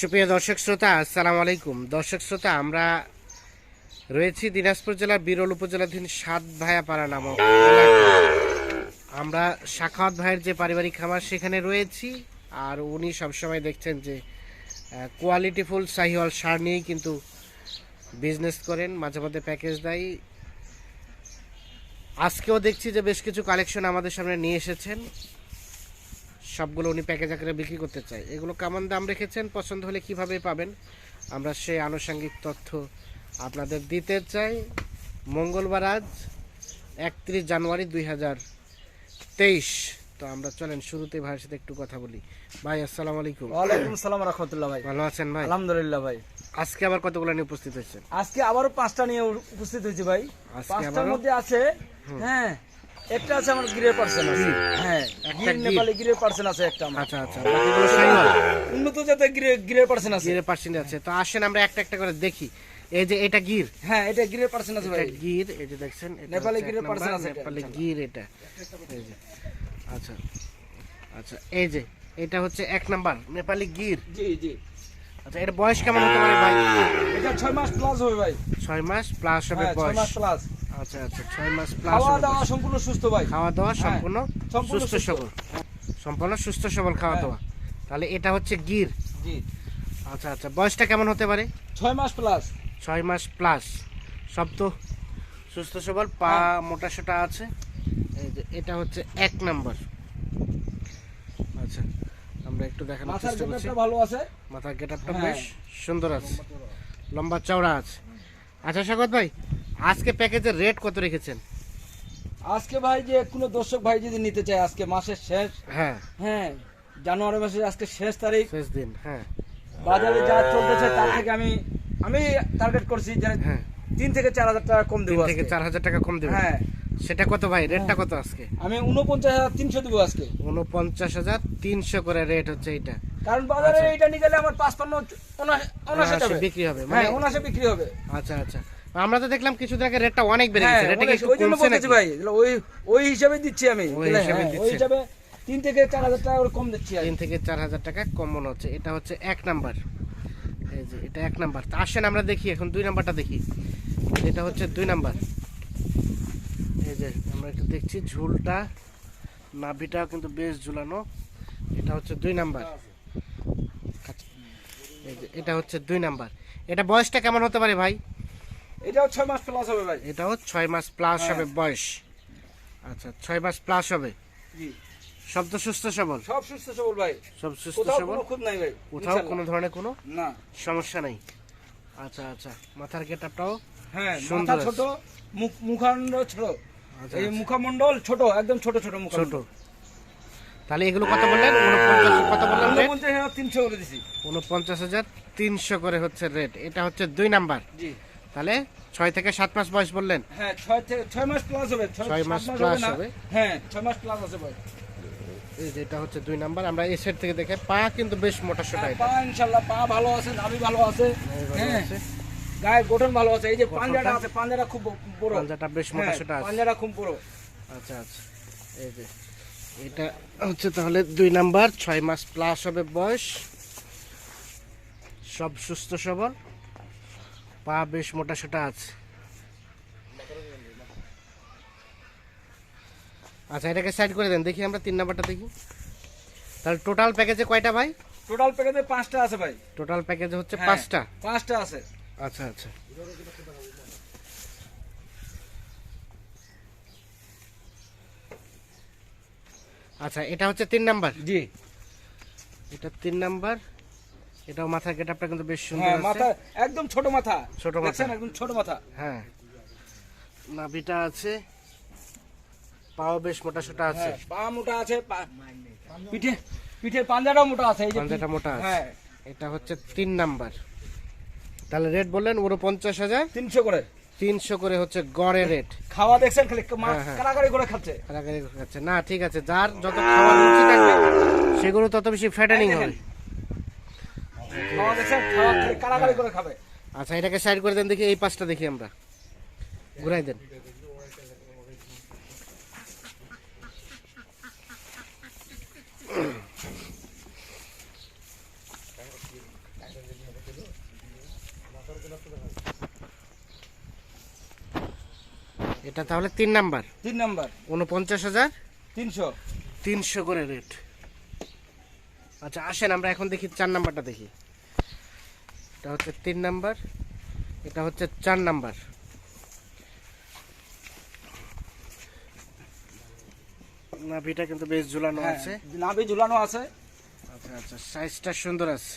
সুপ্রিয় দর্শক শ্রোতা, আসসালামু আলাইকুম। দর্শক শ্রোতা, আমরা রয়েছি দিনাজপুর জেলার বিরল উপজেলাধীন সাত ভায়াপাড়া নামক আমরা শাখাওয়াত ভাইয়ের যে পারিবারিক খামার সেখানে রয়েছি, আর উনি সবসময় দেখছেন যে কোয়ালিটিফুল সাহিওয়াল সার নিয়েই কিন্তু বিজনেস করেন, মাঝে মধ্যে প্যাকেজ দেয়। আজকেও দেখছি যে বেশ কিছু কালেকশন আমাদের সামনে নিয়ে এসেছেন। সবগুলো উনি প্যাকেজ আকারে বিক্রি করতে চায়। এগুলো কেমন দাম রেখেছেন? পছন্দ হলে কীভাবে পাবেন? আমরা সেই আনুষঙ্গিক তথ্য আপনাদের দিতে চাই। মঙ্গলবার আজ একত্রিশ জানুয়ারি দুই হাজার তেইশ। তো আমরা চলেন শুরুতে ভাইয়ের সাথে একটু কথা বলি। ভাই আসসালামু আলাইকুম। ওয়ালাইকুম সালাম রহমতুল্লাহ ভাই। ভালো আছেন ভাই? আলহামদুলিল্লাহ ভাই। আজকে আবার কতগুলো নিয়ে উপস্থিত হয়েছেন? আজকে আবারও পাঁচটা নিয়ে উপস্থিত হয়েছি ভাই। আজকে পাঁচটার মধ্যে আছে হ্যাঁ একটা আছে আমার গিরের পার্সেন্ট আছে। হ্যাঁ গির। নেপালি পার্সেন্ট আছে একটা আমার। আচ্ছা আচ্ছা বাকিগুলো সাইওয়াল উন্নত জাতের গিরে পার্সেন্ট আছে। গিরের পার্সেন্ট আছে। তো আসেন আমরা একটা একটা করে দেখি। এই যে এটা গির? হ্যাঁ এটা গিরের পার্সেন্ট আছে ভাই। গির এই যে দেখছেন নেপালি গিরের আছে নেপালি গির এটা। এই যে আচ্ছা আচ্ছা এই যে এটা হচ্ছে এক নাম্বার নেপালি গির। জি জি। আচ্ছা এর বয়স কেমন হতে পারে ভাই? এটা ছয় মাস প্লাস হবে ভাই। ছয় মাস প্লাস হবে হ্যাঁ ছয় মাস প্লাস আচ্ছা আচ্ছা ছয় মাস প্লাস খাওয়া দাওয়া সম্পূর্ণ সুস্থ ভাই। খাওয়া দাওয়া হ্যাঁ, সম্পূর্ণ সুস্থ। সবল। সম্পূর্ণ সুস্থ সবল খাওয়া হ্যাঁ। দাওয়া। তাহলে এটা হচ্ছে গির। জি। আচ্ছা আচ্ছা বয়সটা কেমন হতে পারে? ছয় মাস প্লাস ছয় মাস প্লাস সব তো সুস্থ সবল পা হ্যাঁ। মোটা সোটা আছে। এই যে এটা হচ্ছে এক নাম্বার। আচ্ছা আমরা একটু দেখানোর চেষ্টা করছি। ভালো আছে? মাথার গেট আপটা হ্যাঁ। বেশ সুন্দর আছে। লম্বা চওড়া আছে। আচ্ছা স্বাগত ভাই। আজকে প্যাকেজের রেট কত রেখেছেন? আজকে ভাই যে কোনো দর্শক ভাই যদি নিতে চায় আজকে মাসের শেষ। হ্যাঁ। হ্যাঁ জানুয়ারি মাসের আজকে শেষ তারিখ। শেষ দিন হ্যাঁ। বাজারে যা চলতেছে তার থেকে আমি আমি টার্গেট করছি যে হ্যাঁ। তিন থেকে চার হাজার টাকা কম দেবো থেকে। চার হাজার টাকা কম দেবেন। হ্যাঁ। সেটা কত ভাই? রেটটা কত আজকে? আমি উনপঞ্চাশ হাজার তিনশো দেবো আজকে। উনপঞ্চাশ হাজার তিনশো করে রেট হচ্ছে এটা কারণ বাজারে আচ্ছা। এইটা নিয়ে গেলে আমার পাঁচপান্ন যাবে বিক্রি হবে মানে হ্যাঁ অনাশে বিক্রি হবে। আচ্ছা আচ্ছা। আমরা তো দেখলাম কিছুদিন আগে রেটটা অনেক বেড়ে হ্যাঁ গেছে রেটটা কি। একটু কমছে নাকি? ভাই ওই ওই হিসাবে দিচ্ছি আমি ওই হিসাবে হ্যাঁ। হিসাবে তিন থেকে চার হাজার টাকা কম দিচ্ছি। তিন থেকে চার হাজার টাকা কম মনে হচ্ছে এটা হচ্ছে এক নাম্বার। এই যে এটা এক নাম্বার। তা আসেন আমরা দেখি এখন দুই নাম্বারটা দেখি। এটা হচ্ছে দুই নাম্বার। এই যে আমরা একটু দেখছি ঝুলটা নাভিটাও কিন্তু বেশ ঝুলানো। এটা হচ্ছে দুই নাম্বার। আচ্ছা, এই যে এটা হচ্ছে দুই নাম্বার। এটা বয়সটা কেমন হতে পারে ভাই? এটাও ছয় মাস প্লাস হবে ভাই। এটাও ছয় মাস প্লাস হ্যাঁ। হবে বয়স। আচ্ছা ছয় মাস প্লাস হবে? জি। সব তো সুস্থ সবল? সব সুস্থ সবল ভাই। সব সুস্থ কোথাও সবল? কোনো নাই ভাই কোথাও কোনো ধরনের কোনো না। সমস্যা নেই? আচ্ছা আচ্ছা মাথার গেটআপটাও হ্যাঁ মাথা ছোট মুখ মুখান্ড ছোট। আচ্ছা, এই আচ্ছা। মুখমণ্ডল ছোট একদম ছোট ছোট মুখ ছোট। তাহলে এগুলো কত বললেন? উনপঞ্চাশ কত বললেন রেট পঞ্চাশ হাজার তিনশো করে দিছি। উনপঞ্চাশ হাজার তিনশো করে হচ্ছে রেট এটা হচ্ছে দুই নাম্বার। জি। তাহলে ছয় থেকে সাত মাস বয়স বললেন? হ্যাঁ ছয় থেকে ছয় মাস প্লাস হবে ছয় মাস না। হবে। হ্যাঁ ছয় মাস প্লাস আছে ভাই এই যে এটা হচ্ছে দুই নাম্বার আমরা এই সাইড থেকে দেখে পা কিন্তু বেশ মোটা সোটা হ্যাঁ, পা ইনশাল্লাহ পা ভালো আছে নাভি ভালো আছে। হ্যাঁ। গায়ের গঠন ভালো আছে। এই যে পাঞ্জাটা আছে পাঞ্জাটা খুব বড়। পাঞ্জাটা বেশ মোটা হ্যাঁ, সোটা আছে। পাঞ্জাটা খুব বড়। আচ্ছা আচ্ছা। এই যে এটা হচ্ছে তাহলে দুই নাম্বার ছয় মাস প্লাস হবে বয়স। সব সুস্থ সবল। পা বেশ মোটা সোটা আছে। আচ্ছা এটাকে সাইড করে দেন দেখি আমরা তিন নাম্বারটা দেখি। তাহলে টোটাল প্যাকেজে কয়টা ভাই? টোটাল প্যাকেজে পাঁচটা আছে ভাই। টোটাল প্যাকেজে হচ্ছে হ্যাঁ, পাঁচটা? পাঁচটা আছে। আচ্ছা আচ্ছা। আচ্ছা এটা হচ্ছে তিন নাম্বার? জি। এটা তিন নাম্বার। এটাও মাথা গেটআপটা কিন্তু বেশ সুন্দর হ্যাঁ আছে। মাথা একদম ছোট মাথা। ছোট মাথা। একদম ছোট মাথা। হ্যাঁ। নাভিটা আছে। পাও বেশ মোটা সোটা আছে। হ্যাঁ পা মোটা আছে পিঠে পিঠের পাঞ্জাটাও মোটা আছে এই যে পাঞ্জাটা মোটা আছে। হ্যাঁ। এটা হচ্ছে তিন নাম্বার। তাহলে রেট বললেন উনপঞ্চাশ হাজার? তিনশো করে। তিনশো করে হচ্ছে গড়ে রেট। খাওয়া দেখছেন খালি? মা- হ্যাঁ, হ্যাঁ। কারাকারি করে খাচ্ছে। কারাকারি খাচ্ছে। না ঠিক আছে। যার যত খাওয়ার রুচি থাকবে সেগুলো তত বেশি ফ্যাটানিং হবে। আচ্ছা এটাকে সাইড করে দেন দেখি এই পাঁচটা দেখি আমরা। ঘুরাই দেন। এটা তাহলে তিন নাম্বার। তিন নাম্বার। উনপঞ্চাশ হাজার তিনশো। তিনশো করে রেট আচ্ছা আসেন আমরা এখন দেখি চার নাম্বারটা দেখি। এটা হচ্ছে তিন নাম্বার এটা হচ্ছে চার নাম্বার। নাভিটা কিন্তু বেশ ঝুলানো হ্যাঁ, আছে। নাভি ঝুলানো আছে। আচ্ছা আচ্ছা সাইজটা সুন্দর আছে।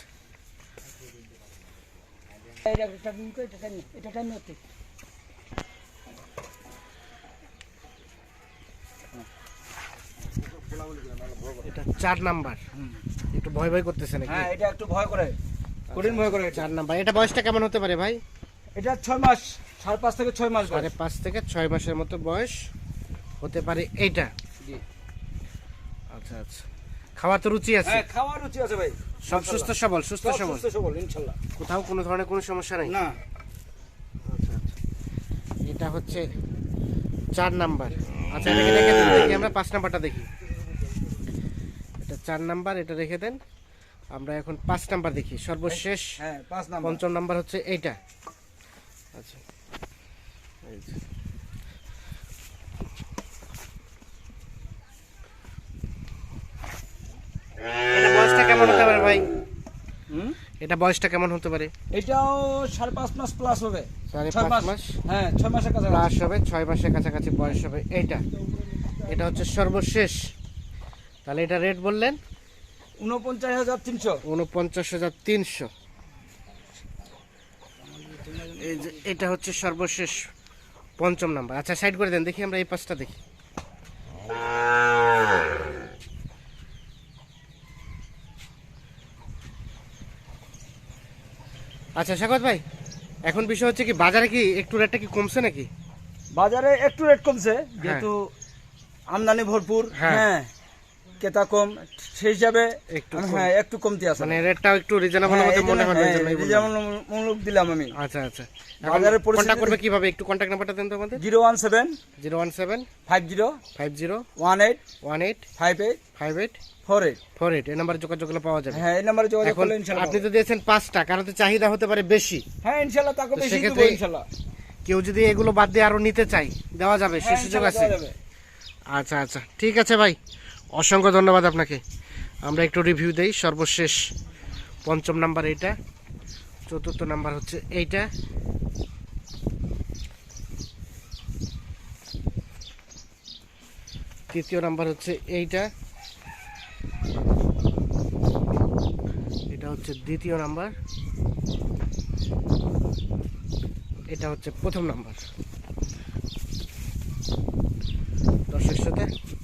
এটা চার নাম্বার। একটু ভয় ভয় করতেছে নাকি? হ্যাঁ এটা একটু ভয় করে। কঠিন ভয় করে চার নাম্বার এটা বয়সটা কেমন হতে পারে ভাই? এটা ছয় মাস সাড়ে পাঁচ থেকে ছয় মাস সাড়ে বয়স। পাঁচ থেকে ছয় মাসের মতো বয়স হতে পারে এইটা। জি। আচ্ছা আচ্ছা। খাওয়া তো রুচি আছে? হ্যাঁ খাওয়ার রুচি আছে ভাই। সব সুস্থ সবল সুস্থ সব সবল? সুস্থ সবল ইনশাল্লাহ। কোথাও কোনো ধরনের কোনো সমস্যা নাই? না। আচ্ছা আচ্ছা। এটা হচ্ছে চার নাম্বার। আচ্ছা এটাকে রেখে দেন দেখি আমরা পাঁচ নাম্বারটা দেখি। এটা চার নাম্বার এটা রেখে দেন। আমরা এখন পাঁচ নাম্বার দেখি। সর্বশেষ হ্যাঁ পঞ্চম নাম্বার হচ্ছে এইটা। আচ্ছা। এটা বয়সটা কেমন হতে পারে ভাই? হুম? এটা বয়সটা কেমন হতে পারে? এটাও সাড়ে পাঁচ মাস প্লাস হবে। সাড়ে পাঁচ মাস। মাস? হ্যাঁ ছয় মাসের কাছে প্লাস হবে ছয় মাসের কাছাকাছি বয়স হবে। এইটা। এটা হচ্ছে সর্বশেষ। তাহলে এটা রেট বললেন? উনপঞ্চাশ হাজার তিনশো। উনপঞ্চাশ হাজার তিনশো। এটা হচ্ছে সর্বশেষ পঞ্চম নাম্বার। আচ্ছা সাইড করে দেন দেখি আমরা এই পাঁচটা দেখি। আচ্ছা স্বাগত ভাই। এখন বিষয় হচ্ছে কি বাজারে কি একটু রেটটা কি কমছে নাকি? বাজারে একটু রেট কমছে যেহেতু আমদানি ভরপুর। হ্যাঁ। হ্যাঁ ক্রেতা কম সেই হিসাবে একটু হ্যাঁ একটু কমতি আছে। মানে রেটটাও একটু রিজনেবল হ্যাঁ, এই মনে হয় হ্যাঁ। রিজনেবলমূলক দিলাম আমি। আচ্ছা আচ্ছা। বাজারের পরিস্থিতি- কন্ট্যাক্ট করবে কীভাবে? একটু কন্ট্যাক্ট নাম্বারটা দেন তো আমাদের। Zero one seven zero one seven five zero five zero one eight one eight five eight five eight four eight. Four eight. এই নাম্বারে যোগাযোগ করলে পাওয়া যাবে। হ্যাঁ এই নাম্বারে যোগাযোগ করলে ইনশাল্লাহ আপনি তো দিয়েছেন পাঁচটা কারণ তো চাহিদা হতে পারে বেশি। হ্যাঁ তাকে বেশি দেবো কেউ যদি এগুলো বাদ দিয়ে আরও নিতে চাই দেওয়া যাবে সে হ্যাঁ, সুযোগ আছে। দেওয়া যাবে। আচ্ছা আচ্ছা। ঠিক আছে ভাই। অসংখ্য ধন্যবাদ আপনাকে। আমরা একটু রিভিউ দেই। সর্বশেষ পঞ্চম নাম্বার এইটা, চতুর্থ নাম্বার হচ্ছে এইটা। তৃতীয় নাম্বার হচ্ছে এইটা। এটা হচ্ছে দ্বিতীয় নাম্বার এটা হচ্ছে প্রথম নাম্বার দর্শক সাথে